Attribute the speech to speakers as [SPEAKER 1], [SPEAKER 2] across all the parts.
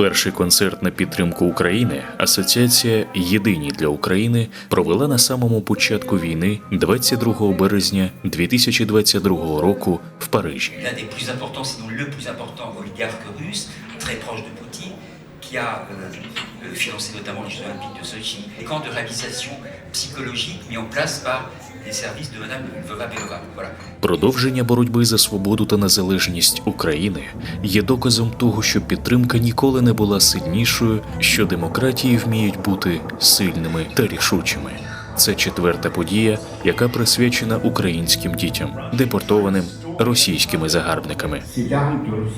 [SPEAKER 1] Перший концерт на підтримку України Асоціація Єдині для України провела на самому початку війни 22 березня 2022 року в Парижі.
[SPEAKER 2] l'un des plus le financé notamment les Jeux Olympiques de Sochi, des camps de réhabilitation psychologique mis en place par les services de Madame Lvova Belova. Voilà.
[SPEAKER 1] Продовження боротьби за свободу та незалежність України є доказом того, що підтримка ніколи не була сильнішою, що демократії вміють бути сильними та рішучими. Це четверта подія, яка присвячена українським дітям, депортованим російськими загарбниками.
[SPEAKER 3] C'est l'arme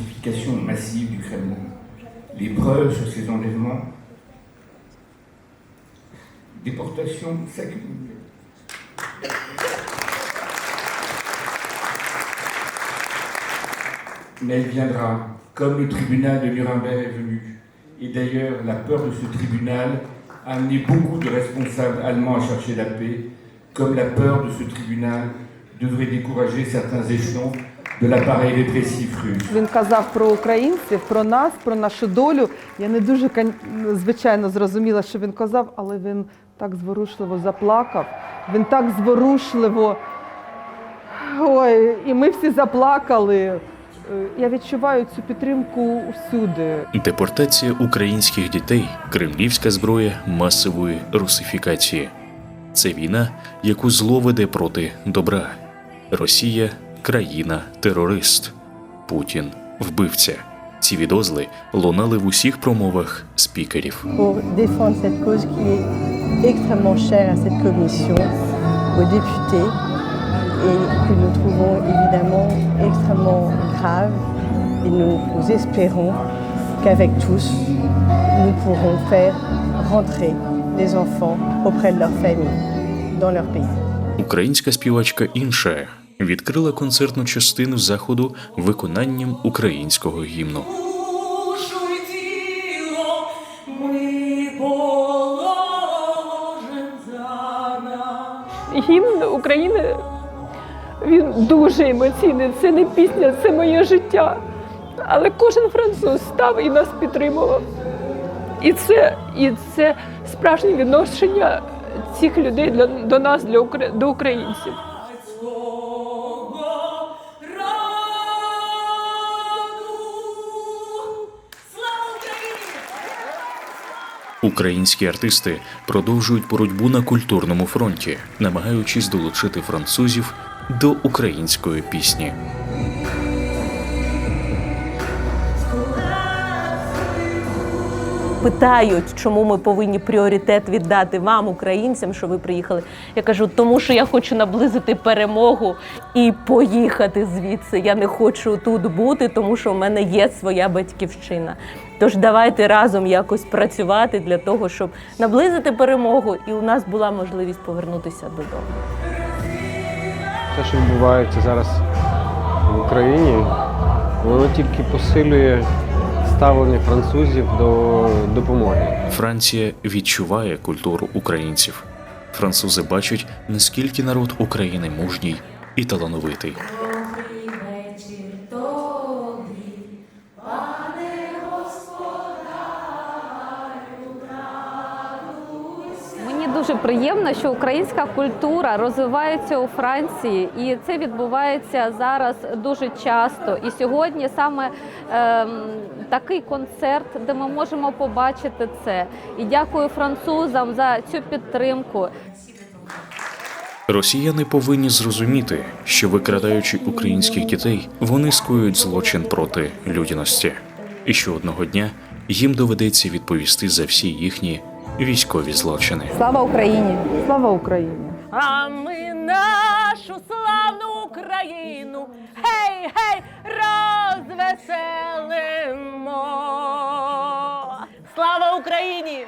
[SPEAKER 3] déportation s'accumulent. Mais elle viendra, comme le tribunal de Nuremberg est venu. Et d'ailleurs, la peur de ce tribunal a amené beaucoup de responsables allemands à chercher la paix, comme la peur de ce tribunal devrait décourager certains échelons de l'appareil répressif russe.
[SPEAKER 4] Він казав про українців, про нас, про нашу долю. Я не дуже звичайно зрозуміла, що він казав, але він так зворушливо заплакав. Він так зворушливо. Ой, і ми всі заплакали. Е, Я відчуваю цю підтримку всюди.
[SPEAKER 1] Депортація українських дітей кремлівська зброя масової русифікації. Це війна, яку зло веде проти добра. Росія країна терорист. Путін вбивця. Ці відозли лунали в усіх промовах спікерів.
[SPEAKER 5] qu'avec tous, nous pourrons faire rentrer les enfants auprès de leur famille, dans leur pays.
[SPEAKER 1] Українська співачка інша відкрила концертну частину заходу виконанням українського гімну.
[SPEAKER 6] гімн України він дуже емоційний. Це не пісня, це моє життя. Але кожен француз став і нас підтримував. І це, і це справжнє відношення цих людей для, до нас, для, Укра- до українців.
[SPEAKER 1] Українські артисти продовжують боротьбу на культурному фронті, намагаючись долучити французів до української пісні.
[SPEAKER 7] питають, чому ми повинні пріоритет віддати вам, українцям, що ви приїхали. Я кажу, тому що я хочу наблизити перемогу і поїхати звідси. Я не хочу тут бути, тому що в мене є своя батьківщина. Тож давайте разом якось працювати для того, щоб наблизити перемогу, і у нас була можливість повернутися додому.
[SPEAKER 8] Те, що відбувається зараз в Україні, воно тільки посилює ставлення французів до допомоги.
[SPEAKER 1] Франція відчуває культуру українців. Французи бачать, наскільки народ України мужній і талановитий.
[SPEAKER 9] Дуже приємно, що українська культура розвивається у Франції, і це відбувається зараз дуже часто. І сьогодні саме ем, такий концерт, де ми можемо побачити це. І дякую французам за цю підтримку.
[SPEAKER 1] Росіяни повинні зрозуміти, що викрадаючи українських дітей, вони скоюють злочин проти людяності, і що одного дня їм доведеться відповісти за всі їхні військові злочини.
[SPEAKER 4] Слава Україні! Слава Україні!
[SPEAKER 7] А ми нашу славну Україну, гей, гей, розвеселимо. Слава Україні!